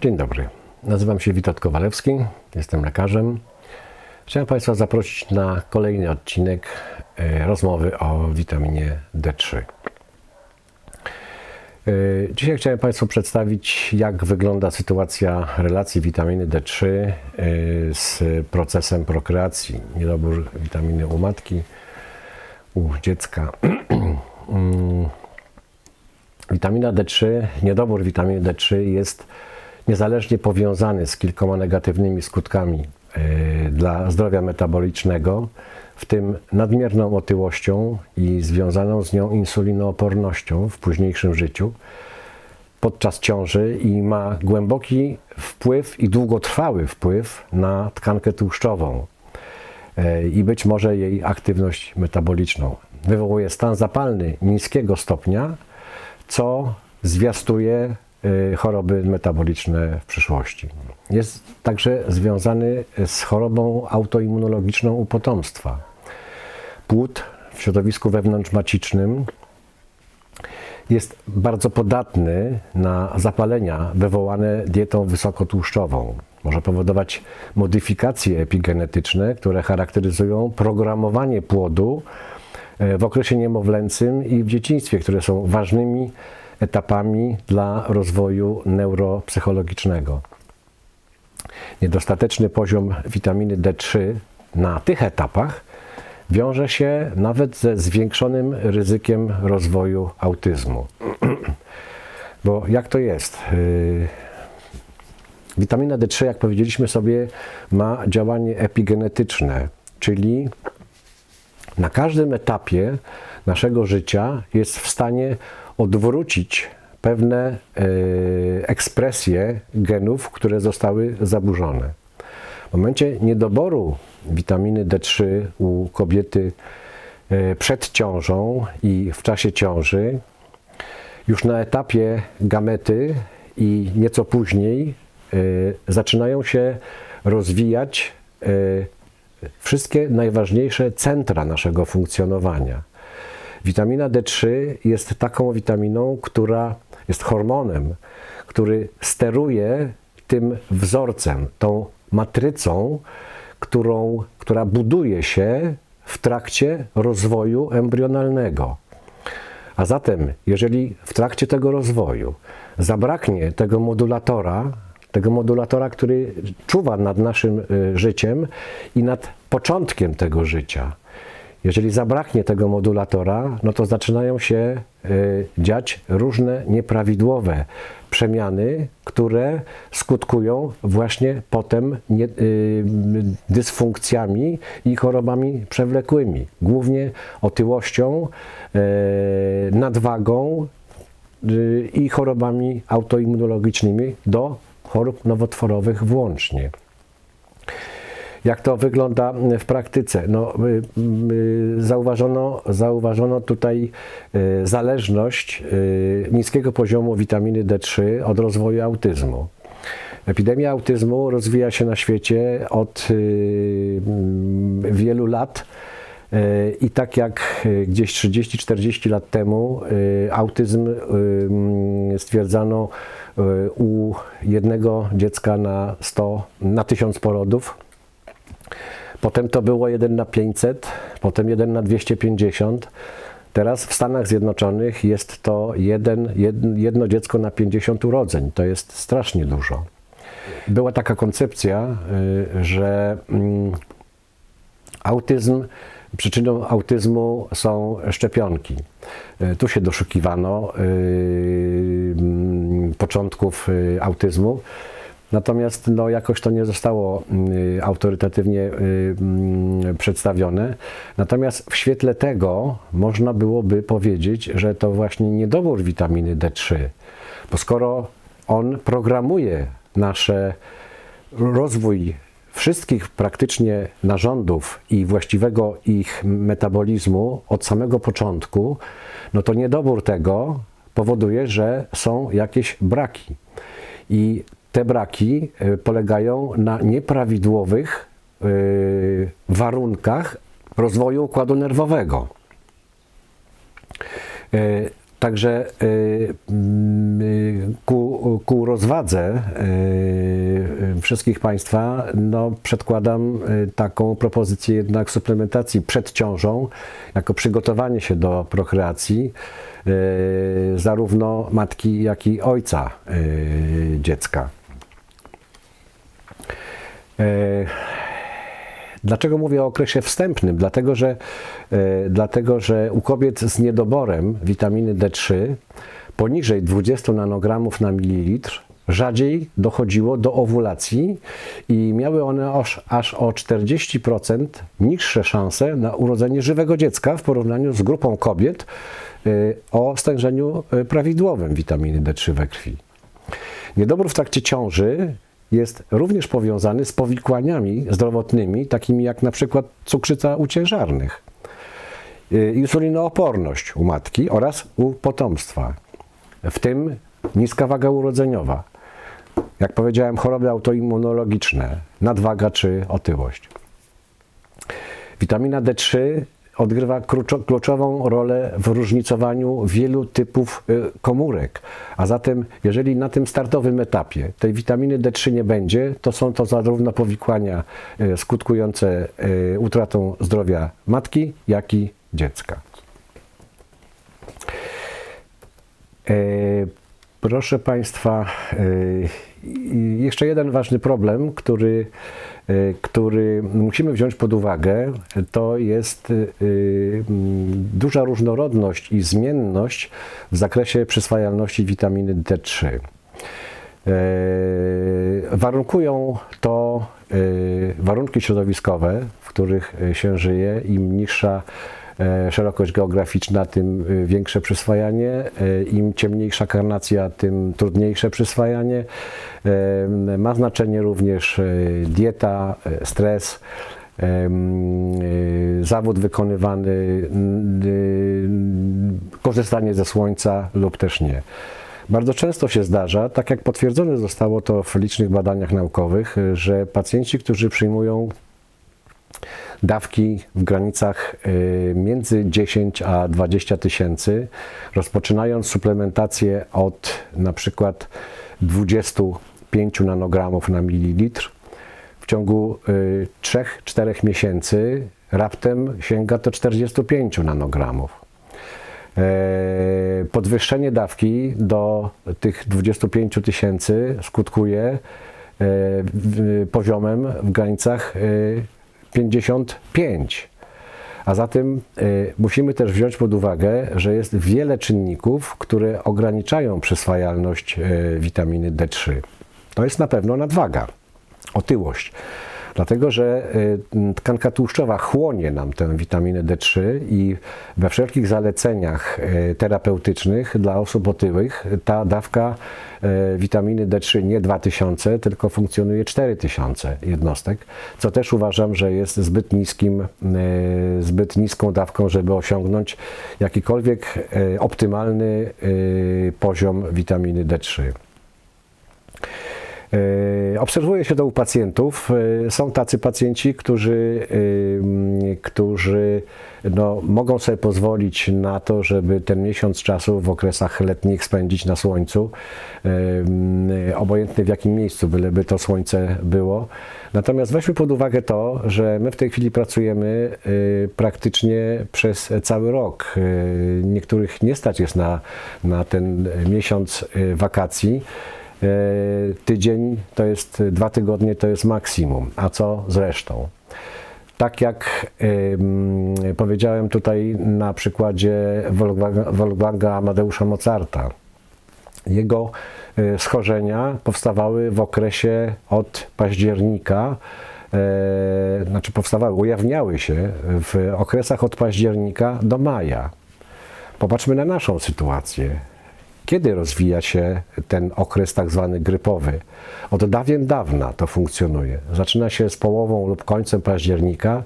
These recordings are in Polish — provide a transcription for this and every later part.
Dzień dobry. Nazywam się Witold Kowalewski, jestem lekarzem. Chciałem Państwa zaprosić na kolejny odcinek e, rozmowy o witaminie D3. E, Dzisiaj chciałem Państwu przedstawić, jak wygląda sytuacja relacji witaminy D3 e, z procesem prokreacji. Niedobór witaminy u matki, u dziecka. Mm. Witamina D3, niedobór witaminy D3 jest niezależnie powiązany z kilkoma negatywnymi skutkami e, dla zdrowia metabolicznego, w tym nadmierną otyłością i związaną z nią insulinoopornością w późniejszym życiu podczas ciąży i ma głęboki wpływ i długotrwały wpływ na tkankę tłuszczową e, i być może jej aktywność metaboliczną. Wywołuje stan zapalny niskiego stopnia, co zwiastuje choroby metaboliczne w przyszłości. Jest także związany z chorobą autoimmunologiczną u potomstwa. Płód w środowisku wewnątrzmacicznym jest bardzo podatny na zapalenia wywołane dietą wysokotłuszczową. Może powodować modyfikacje epigenetyczne, które charakteryzują programowanie płodu e, w okresie niemowlęcym i w dzieciństwie, które są ważnymi etapami dla rozwoju neuropsychologicznego. Niedostateczny poziom witaminy D3 na tych etapach wiąże się nawet ze zwiększonym ryzykiem rozwoju autyzmu. Bo jak to jest? Yy, Witamina D3, jak powiedzieliśmy sobie, ma działanie epigenetyczne, czyli na każdym etapie naszego życia jest w stanie odwrócić pewne e, ekspresje genów, które zostały zaburzone. W momencie niedoboru witaminy D3 u kobiety e, przed ciążą i w czasie ciąży, już na etapie gamety i nieco później e, zaczynają się rozwijać wszystkie najważniejsze centra naszego funkcjonowania. Witamina D3 jest taką witaminą, która jest hormonem, który steruje tym wzorcem, tą matrycą, którą, która buduje się w trakcie rozwoju embrionalnego. A zatem, jeżeli w trakcie tego rozwoju zabraknie tego modulatora, tego modulatora, który czuwa nad naszym y, życiem i nad początkiem tego życia, jeżeli zabraknie tego modulatora, no to zaczynają się y, dziać różne nieprawidłowe przemiany, które skutkują właśnie potem nie, y, dysfunkcjami i chorobami przewlekłymi, głównie otyłością, y, nadwagą i chorobami autoimmunologicznymi do chorób nowotworowych włącznie. Jak to wygląda w praktyce? No, y, y, zauważono, zauważono tutaj y, zależność niskiego poziomu witaminy D3 od rozwoju autyzmu. Epidemia autyzmu rozwija się na świecie od wielu lat. I tak jak gdzieś 30-40 lat temu autyzm stwierdzano u jednego dziecka na 100, na 1000 porodów, Potem to było 1 na 500, potem 1 na 250. Teraz w Stanach Zjednoczonych jest to jeden, jedno dziecko na 50 urodzeń. To jest strasznie dużo. Była taka koncepcja, y, że mm, autyzm, przyczyną autyzmu są szczepionki. Y, tu się doszukiwano y, mm, początków autyzmu. Natomiast no, jakoś to nie zostało y, autorytatywnie y, y, przedstawione. Natomiast w świetle tego można byłoby powiedzieć, że to właśnie niedobór witaminy D3, bo skoro on programuje nasze rozwój wszystkich praktycznie narządów i właściwego ich metabolizmu od samego początku, no to niedobór tego powoduje, że są jakieś braki. I te braki e, polegają na nieprawidłowych e, warunkach rozwoju układu nerwowego. E, także ku ku, rozwadze wszystkich Państwa, no, przedkładam taką propozycję jednak suplementacji przed ciążą, jako przygotowanie się do prokreacji zarówno matki, jak i ojca dziecka. Yy, Dlaczego mówię o okresie wstępnym? Dlatego że, e, dlatego, że u kobiet z niedoborem witaminy D3 poniżej 20 nanogramów na mililitr rzadziej dochodziło do owulacji i miały one aż, aż o 40% niższe szanse na urodzenie żywego dziecka w porównaniu z grupą kobiet e, o stężeniu e, prawidłowym witaminy D3 we krwi. Niedobór w trakcie ciąży jest również powiązany z powikłaniami zdrowotnymi, takimi jak na przykład cukrzyca u ciężarnych, y, insulinooporność u matki oraz u potomstwa, w tym niska waga urodzeniowa, jak powiedziałem, choroby autoimmunologiczne, nadwaga czy otyłość. Witamina D3 odgrywa kluczo- kluczową rolę w różnicowaniu wielu typów y, komórek. A zatem, jeżeli na tym startowym etapie tej witaminy D3 nie będzie, to są to zarówno powikłania y, skutkujące y, utratą zdrowia matki, jak i dziecka. Proszę Państwa, i jeszcze jeden ważny problem, który, e, który musimy wziąć pod uwagę, to jest e, mm, duża różnorodność i zmienność w zakresie przyswajalności witaminy D3. E, Warunkują to warunki środowiskowe, w których się żyje. Im niższa szerokość geograficzna, tym e, większe przyswajanie. E, Im ciemniejsza karnacja, tym trudniejsze przyswajanie. E, Ma znaczenie również e, dieta, e, stres. e, Zawód wykonywany, korzystanie ze słońca lub też nie. Bardzo często się zdarza, tak jak potwierdzone zostało to w licznych badaniach naukowych, że pacjenci, którzy przyjmują dawki w granicach y, między 10 a 20 tysięcy, rozpoczynając suplementację od na przykład 25 nanogramów na mililitr, w ciągu 3-4 miesięcy raptem sięga to 45 nanogramów. E, Podwyższenie dawki do tych 25 tysięcy skutkuje e, poziomem w granicach e, 55. A zatem e, musimy też wziąć pod uwagę, że jest wiele czynników, które ograniczają przyswajalność e, witaminy D3. To jest na pewno nadwaga, otyłość. Dlatego, że y, tkanka tłuszczowa chłonie nam tę witaminę D3 i we wszelkich zaleceniach y, terapeutycznych dla osób otyłych ta dawka y, witaminy D3 nie 2000, tylko funkcjonuje 4000 jednostek, co też uważam, że jest zbyt niskim, zbyt niską dawką, żeby osiągnąć jakikolwiek optymalny poziom witaminy D3. E, Obserwuje się to u pacjentów. E, Są tacy pacjenci, którzy, e, którzy no, mogą sobie pozwolić na to, żeby ten miesiąc czasu w okresach letnich spędzić na słońcu, obojętnie w jakim miejscu, byleby to słońce było. Natomiast weźmy pod uwagę to, że my w tej chwili pracujemy praktycznie przez cały rok. Niektórych nie stać jest na, na ten miesiąc wakacji. E, tydzień to jest dwa tygodnie to jest maksimum, a co z resztą? Tak jak ym, powiedziałem tutaj na przykładzie Wolfganga, Amadeusza Mozarta. Jego e, schorzenia powstawały w okresie od października, e, znaczy powstawały, ujawniały się w okresach od października do maja. Popatrzmy na naszą sytuację. Kiedy rozwija się ten okres tak zwany grypowy? Od dawien dawna to funkcjonuje. Zaczyna się z połową lub końcem października,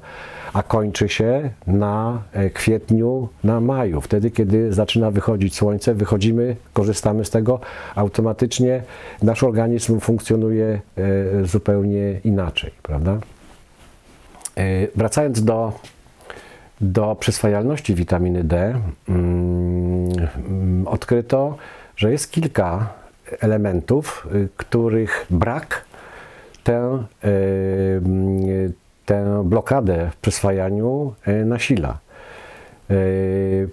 a kończy się na e, kwietniu, na maju. Wtedy, kiedy zaczyna wychodzić słońce, wychodzimy, korzystamy z tego, automatycznie nasz organizm funkcjonuje e, zupełnie inaczej, prawda? E, Wracając do do przyswajalności witaminy D mm, mm, odkryto, że jest kilka elementów, y, których brak tę, y, y, tę blokadę w przyswajaniu y, nasila.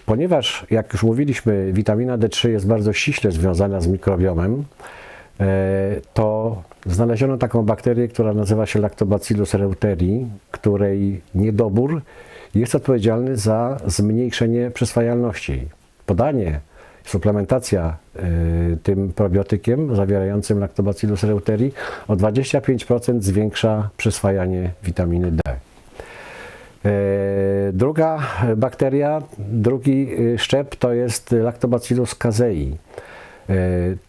Ponieważ, jak już mówiliśmy, witamina D3 jest bardzo ściśle związana z mikrobiomem, to znaleziono taką bakterię, która nazywa się Lactobacillus reuteri, której niedobór jest odpowiedzialny za zmniejszenie przyswajalności. Podanie, suplementacja y, tym probiotykiem zawierającym Lactobacillus reuteri o 25% zwiększa przyswajanie witaminy D. E, Druga bakteria, drugi y, szczep to jest Lactobacillus casei. E,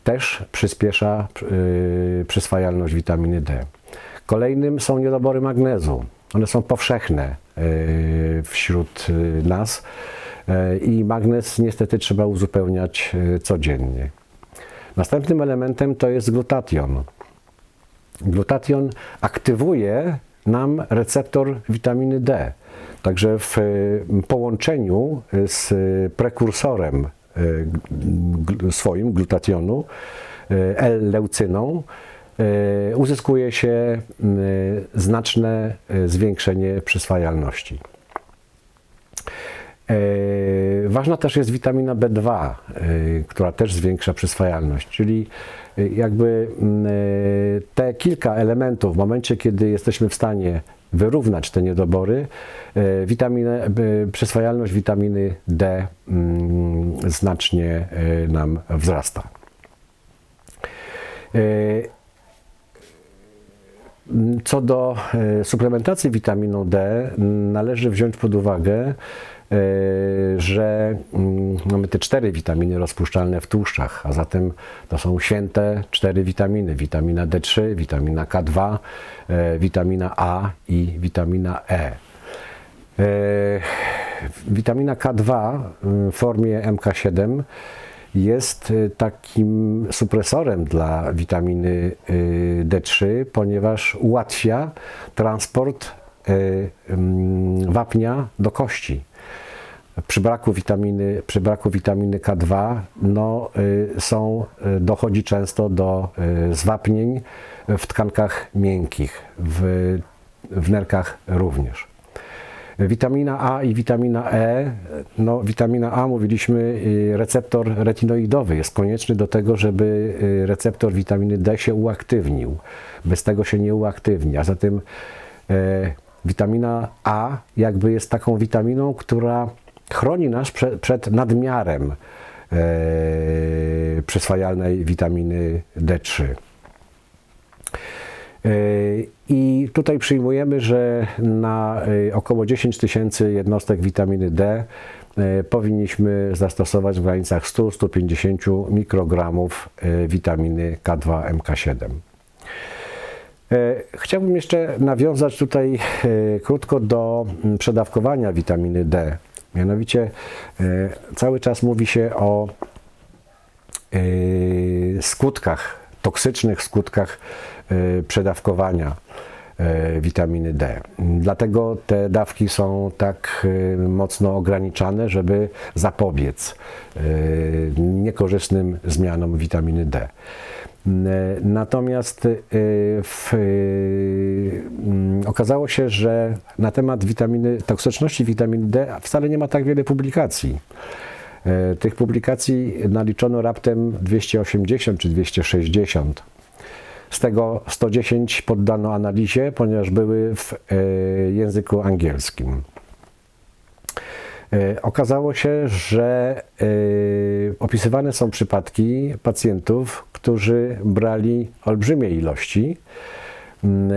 Też przyspiesza y, przyswajalność witaminy D. Kolejnym są niedobory magnezu. One są powszechne y, wśród y, nas i magnez niestety trzeba uzupełniać y, codziennie. Następnym elementem to jest glutation. Glutation aktywuje nam receptor witaminy D. Także w y, połączeniu z prekursorem swoim glutationu, L-leucyną, uzyskuje się znaczne zwiększenie przyswajalności. E, Ważna też jest witamina B2, e, która też zwiększa przyswajalność, czyli e, jakby mm, te kilka elementów w momencie, kiedy jesteśmy w stanie wyrównać te niedobory, witaminę, przyswajalność witaminy D mm, znacznie nam wzrasta. Co do e, suplementacji witaminą D, należy wziąć pod uwagę, e, że mm, mamy te cztery witaminy rozpuszczalne w tłuszczach, a zatem to są święte cztery witaminy: witamina D3, witamina K2, e, witamina A i witamina E. E, Witamina K2 w formie MK7 jest y, takim supresorem dla witaminy y, D3, ponieważ ułatwia transport y, mm, wapnia do kości. Przy braku witaminy, przy braku witaminy K2 no, są, dochodzi często do zwapnień w tkankach miękkich, w, w nerkach również. Witamina A i witamina E. No, witamina A, mówiliśmy, y, receptor retinoidowy jest konieczny do tego, żeby y, receptor witaminy D się uaktywnił. Bez tego się nie uaktywni. A zatem e, witamina A jakby jest taką witaminą, która chroni nas prze, przed nadmiarem e, przyswajalnej witaminy D3. I tutaj przyjmujemy, że na y, około 10 tysięcy jednostek witaminy D y, powinniśmy zastosować w granicach 100-150 mikrogramów y, witaminy K2 MK7. Chciałbym jeszcze nawiązać tutaj krótko do mm, przedawkowania witaminy D. Mianowicie cały czas mówi się o skutkach, toksycznych skutkach przedawkowania witaminy D. Dlatego te dawki są tak mocno ograniczane, żeby zapobiec niekorzystnym zmianom witaminy D. Natomiast w, okazało się, że na temat witaminy, toksyczności witaminy D wcale nie ma tak wiele publikacji. Tych publikacji naliczono raptem 280 czy 260. Z tego 110 poddano analizie, ponieważ były w e, języku angielskim. E, Okazało się, że e, opisywane są przypadki pacjentów, którzy brali olbrzymie ilości. Mm,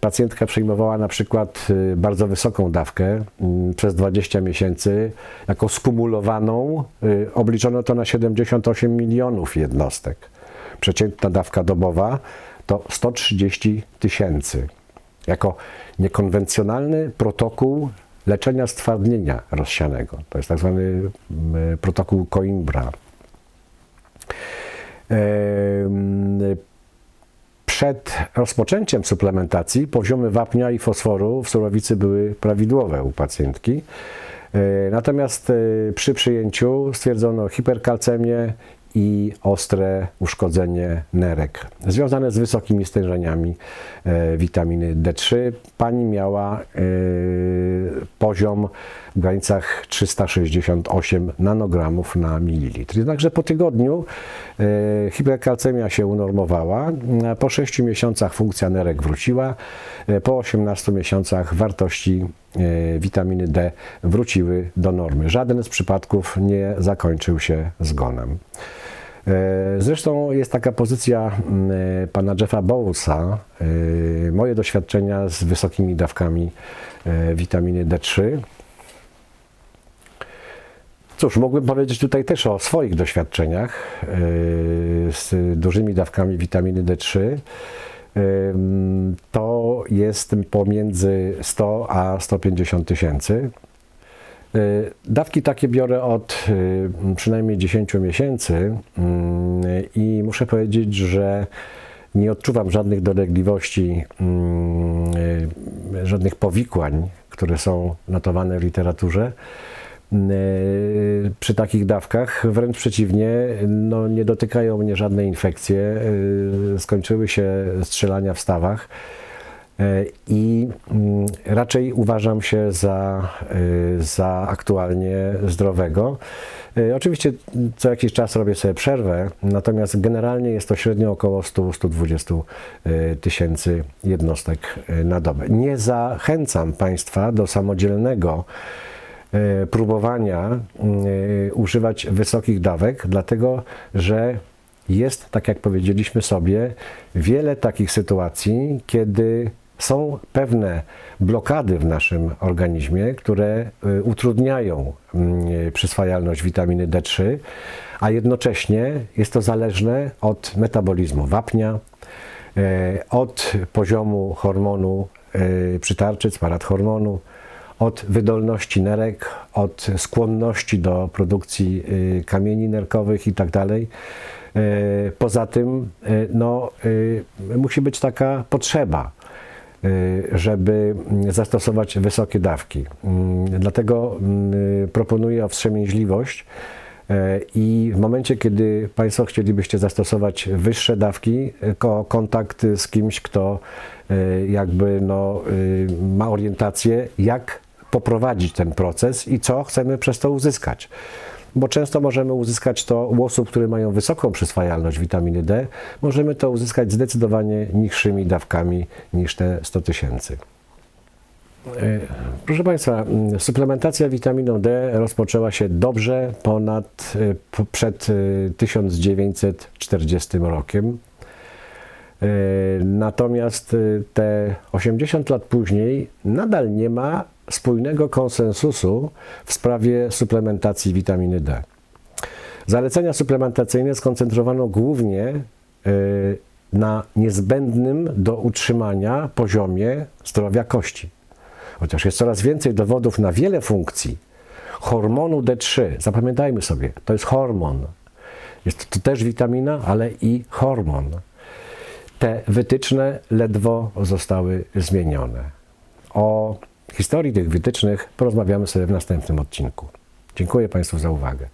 Pacjentka przyjmowała na przykład bardzo wysoką dawkę mm, przez 20 miesięcy, jako skumulowaną. Obliczono to na 78 milionów jednostek. Przeciętna dawka dobowa to 130 tysięcy. Jako niekonwencjonalny protokół leczenia stwardnienia rozsianego. To jest tak zwany mm, protokół Coimbra. Przed rozpoczęciem suplementacji poziomy wapnia i fosforu w surowicy były prawidłowe u pacjentki. E, Natomiast e, przy przyjęciu stwierdzono hiperkalcemię i ostre uszkodzenie nerek związane z wysokimi stężeniami e, witaminy D3. Pani miała e, poziom w granicach 368 nanogramów na mililitr. Jednakże po tygodniu e, hiperkalcemia się unormowała. Po 6 miesiącach funkcja nerek wróciła. Po 18 miesiącach wartości witaminy D wróciły do normy. Żaden z przypadków nie zakończył się zgonem. E, Zresztą jest taka pozycja mm, e, pana Jeffa Bowlesa, e, moje doświadczenia z wysokimi dawkami witaminy D3. Cóż, mógłbym powiedzieć tutaj też o swoich doświadczeniach z dużymi dawkami witaminy D3. Ym, To jest pomiędzy 100 a 150 tysięcy. Y, Dawki takie biorę od y, przynajmniej 10 miesięcy mm, i muszę powiedzieć, że nie odczuwam żadnych dolegliwości, y, żadnych powikłań, które są notowane w literaturze. Y, Przy takich dawkach wręcz przeciwnie, no, nie dotykają mnie żadne infekcje. y, Skończyły się strzelania w stawach. E, I mm, raczej uważam się za, y, za aktualnie zdrowego. Y, Oczywiście co jakiś czas robię sobie przerwę, natomiast generalnie jest to średnio około 100-120 y, tysięcy jednostek na dobę. Nie zachęcam Państwa do samodzielnego próbowania używać wysokich dawek, dlatego że jest, tak jak powiedzieliśmy sobie, wiele takich sytuacji, kiedy są pewne blokady w naszym organizmie, które y, utrudniają mm, przyswajalność witaminy D3, a jednocześnie jest to zależne od metabolizmu wapnia, e, od poziomu hormonu e, przytarczyc, paradhormonu, od wydolności nerek, od skłonności do produkcji y, kamieni nerkowych itd. E, Poza tym no, y, musi być taka potrzeba, y, żeby zastosować wysokie dawki. Mm, Dlatego mm, proponuję wstrzemięźliwość e, i w momencie, kiedy Państwo chcielibyście zastosować wyższe dawki, ko- kontakt z kimś, kto jakby no, y, ma orientację, jak poprowadzić ten proces i co chcemy przez to uzyskać. Bo często możemy uzyskać to u osób, które mają wysoką przyswajalność witaminy D, możemy to uzyskać zdecydowanie niższymi dawkami niż te 100 tysięcy. E, Proszę Państwa, mm, suplementacja witaminą D rozpoczęła się dobrze ponad e, przed e, 1940 rokiem. E, Natomiast e, te 80 lat później nadal nie ma spójnego konsensusu w sprawie suplementacji witaminy D. Zalecenia suplementacyjne skoncentrowano głównie e, na niezbędnym do utrzymania poziomie zdrowia kości. Chociaż jest coraz więcej dowodów na wiele funkcji hormonu D3. Zapamiętajmy sobie, to jest hormon. Jest to też witamina, ale i hormon. Te wytyczne ledwo zostały zmienione. O historii tych wytycznych porozmawiamy sobie w następnym odcinku. Dziękuję Państwu za uwagę.